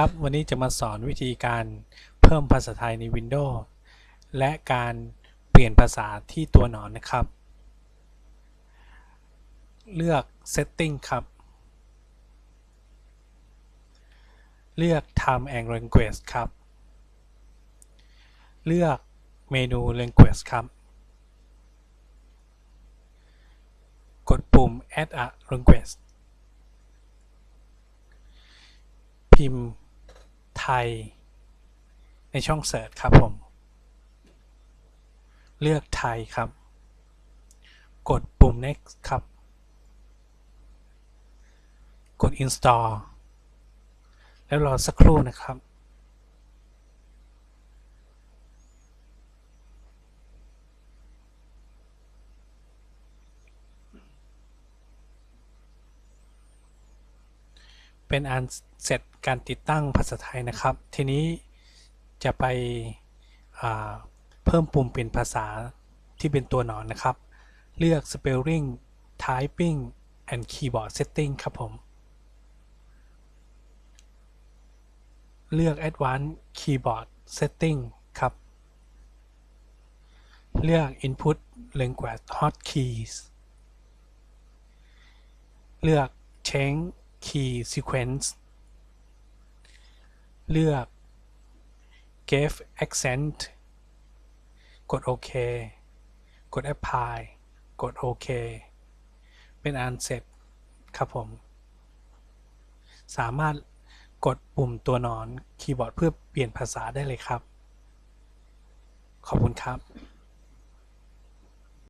ครับวันนี้จะมาสอนวิธีการเพิ่มภาษาไทยใน Windows และการเปลี่ยนภาษาที่ตัวหนอนนะครับ เลือก Setting ครับ เลือก Time and Language ครับ เลือกเมนู Language ครับ กดปุ่ม Add a Language พิมพ์ ไทย ในช่องเสิร์ชครับผม เลือกไทยครับ กดปุ่ม next ครับ กด install แล้วรอสักครู่นะครับ เป็นอันเสร็จการติดตั้งภาษาไทยนะครับ ทีนี้จะไปเพิ่มปุ่มเปลี่ยนภาษาที่เป็นตัวหนอนนะครับ เลือก spelling typing and keyboard setting ครับผม เลือก advanced keyboard setting ครับ เลือก input language hotkeys เลือก change key sequence เลือก give accent กดโอเค กด apply กดโอเค เป็นอันเสร็จครับผม สามารถกดปุ่มตัวหนอนคีย์บอร์ดเพื่อเปลี่ยนภาษาได้เลยครับ ขอบคุณครับ